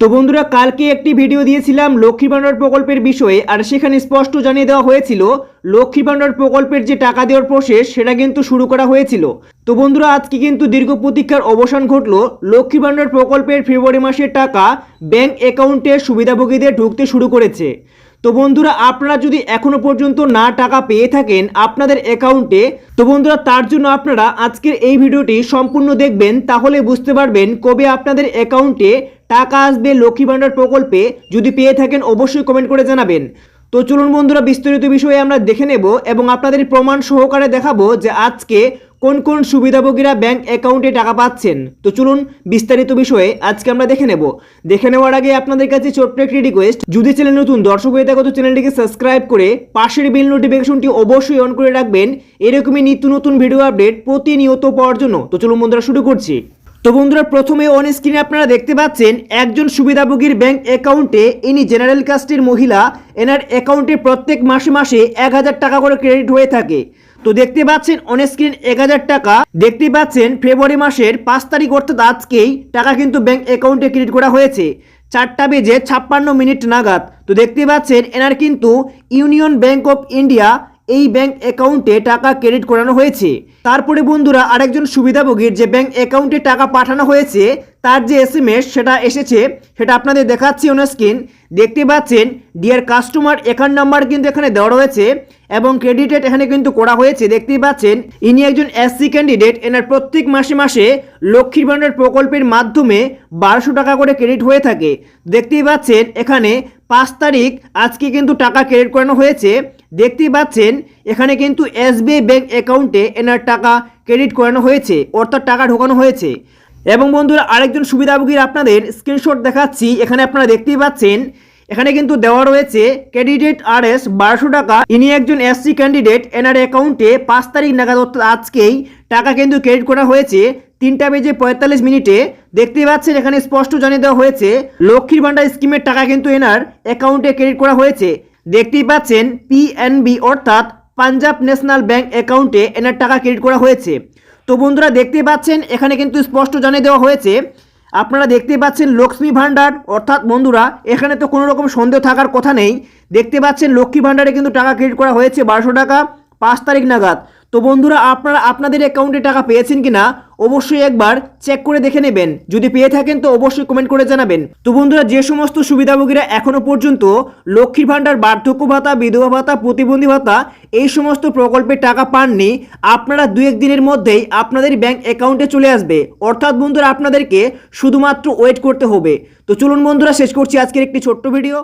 তো বন্ধুরা, কালকে একটি ভিডিও দিয়েছিলাম লক্ষ্মী ভাণ্ডার প্রকল্পের বিষয়ে, আর সেখানে স্পষ্ট জানিয়ে দেওয়া হয়েছিল লক্ষ্মী ভাণ্ডার প্রকল্পের যে টাকা দেওয়ার প্রসেস সেটা কিন্তু শুরু করা হয়েছিল। তো বন্ধুরা, আজকে কিন্তু দীর্ঘ প্রতীক্ষার অবসান ঘটলো লক্ষ্মী ভাণ্ডার প্রকল্পের ফেব্রুয়ারি মাসের টাকা ব্যাংক অ্যাকাউন্টে সুবিধাভোগীদের ঢুকতে শুরু করেছে। তো বন্ধুরা, আপনারা যদি এখনও পর্যন্ত না টাকা পেয়ে থাকেন আপনাদের অ্যাকাউন্টে, তো বন্ধুরা, তার জন্য আপনারা আজকের এই ভিডিওটি সম্পূর্ণ দেখবেন, তাহলে বুঝতে পারবেন কবে আপনাদের অ্যাকাউন্টে টাকা আসবে লক্ষ্মী ভাণ্ডার প্রকল্পে। যদি পেয়ে থাকেন অবশ্যই কমেন্ট করে জানাবেন। তো চলুন বন্ধুরা, বিস্তারিত বিষয়ে আমরা দেখে নেব এবং আপনাদের প্রমাণ সহকারে দেখাবো যে আজকে কোন কোন সুবিধাভোগীরা ব্যাংক অ্যাকাউন্টে টাকা পাচ্ছেন। তো চলুন বিস্তারিত বিষয়ে আজকে আমরা দেখে নেব। দেখে নেওয়ার আগে আপনাদের কাছে ছোট্ট একটি রিকোয়েস্ট যদি চ্যানেল নতুন, দর্শক হয়ে থাকো তো চ্যানেলটিকে সাবস্ক্রাইব করে পাশের বেল নোটিফিকেশনটি অবশ্যই অন করে রাখবেন। এরকমই নিত্য নতুন ভিডিও আপডেট প্রতিনিয়ত পাওয়ার জন্য। তো চলুন বন্ধুরা, শুরু করছি। তো বন্ধুরা, প্রথমে অন স্ক্রিনে আপনারা দেখতে পাচ্ছেন, একজন সুবিধাভোগীর ব্যাংক অ্যাকাউন্টে ইনি জেনারেল কাস্টের মহিলা, এনার অ্যাকাউন্টে প্রত্যেক মাসে মাসে এক হাজার টাকা করে ক্রেডিট হয়ে থাকে। তো দেখতে পাচ্ছেন অন স্ক্রিন এক হাজার টাকা, দেখতে পাচ্ছেন ফেব্রুয়ারি মাসের পাঁচ তারিখ অর্থাৎ আজকেই টাকা কিন্তু ব্যাংক অ্যাকাউন্টে ক্রেডিট করা হয়েছে। চারটা বেজে ছাপ্পান্ন মিনিট নাগাদ। তো দেখতে পাচ্ছেন, এনার কিন্তু ইউনিয়ন ব্যাংক অফ ইন্ডিয়া এই ব্যাংক অ্যাকাউন্টে টাকা ক্রেডিট করানো হয়েছে। তারপরে বন্ধুরা, আরেকজন সুবিধাভোগীর যে ব্যাংক অ্যাকাউন্টে টাকা পাঠানো হয়েছে, তার যে এস সেটা এসেছে, সেটা আপনাদের দেখাচ্ছি অন স্ক্রিন দেখতে পাচ্ছেন ডিয়ার কাস্টমার অ্যাকাউন্ট নাম্বার কিন্তু এখানে দেওয়া রয়েছে এবং ক্রেডিটেড এখানে কিন্তু করা হয়েছে। দেখতেই পাচ্ছেন, ইনি একজন এসসি ক্যান্ডিডেট এনার প্রত্যেক মাসে মাসে লক্ষ্মীর ভাণ্ডার প্রকল্পের মাধ্যমে বারোশো টাকা করে ক্রেডিট হয়ে থাকে। দেখতেই পাচ্ছেন, এখানে পাঁচ তারিখ আজকে কিন্তু টাকা ক্রেডিট করানো হয়েছে। দেখতেই পাচ্ছেন, এখানে কিন্তু এসবিআই ব্যাংক অ্যাকাউন্টে এনার টাকা ক্রেডিট করানো হয়েছে, অর্থাৎ টাকা ঢোকানো হয়েছে। এবং বন্ধুরা, আরেকজন সুবিধাভোগীর আপনাদের স্ক্রিনশট দেখাচ্ছি, এখানে আপনারা দেখতেই পাচ্ছেন, এখানে কিন্তু দেওয়া রয়েছে ক্যান্ডিডেট আর এস বারোশো টাকা, ইনি একজন এসসি ক্যান্ডিডেট এনার অ্যাকাউন্টে পাঁচ তারিখ নাগাদ, অর্থাৎ আজকেই টাকা কিন্তু ক্রেডিট করা হয়েছে, তিনটা বেজে পঁয়তাল্লিশ মিনিটে। দেখতে পাচ্ছেন, এখানে স্পষ্ট জানিয়ে দেওয়া হয়েছে, লক্ষ্মীর ভাণ্ডার স্কিমের টাকা কিন্তু এনার অ্যাকাউন্টে ক্রেডিট করা হয়েছে। দেখতেই পাচ্ছেন পিএনবি অর্থাৎ পাঞ্জাব ন্যাশনাল ব্যাংক অ্যাকাউন্টে এনার টাকা ক্রেডিট করা হয়েছে। তো বন্ধুরা দেখতে পাচ্ছেন, এখানে কিন্তু স্পষ্ট জানিয়ে দেওয়া হয়েছে। আপনারা দেখতে পাচ্ছেন লক্ষ্মী ভাণ্ডার, অর্থাৎ বন্ধুরা, এখানে তো কোনো রকম সন্দেহ থাকার কথা নেই। দেখতে পাচ্ছেন লক্ষ্মী ভাণ্ডারে কিন্তু টাকা ক্রেডিট করা হয়েছে বারোশো টাকা, পাঁচ তারিখ নাগাদ। তো বন্ধুরা, আপনারা আপনাদের অ্যাকাউন্টে টাকা পেয়েছেন কিনা, অবশ্যই একবার চেক করে দেখে নেবেন। যদি পেয়ে থাকেন, তো অবশ্যই কমেন্ট করে জানাবেন। তো বন্ধুরা, যে সমস্ত সুবিধাভোগীরা এখনও পর্যন্ত লক্ষ্মীর ভাণ্ডার, বার্ধক্য ভাতা, বিধবা ভাতা, প্রতিবন্ধী ভাতা, এই সমস্ত প্রকল্পের টাকা পাননি, আপনারা দু এক দিনের মধ্যেই আপনাদের ব্যাংক অ্যাকাউন্টে চলে আসবে। অর্থাৎ বন্ধুরা, আপনাদেরকে শুধুমাত্র ওয়েট করতে হবে। তো চলুন বন্ধুরা, শেষ করছি আজকের একটি ছোট্ট ভিডিও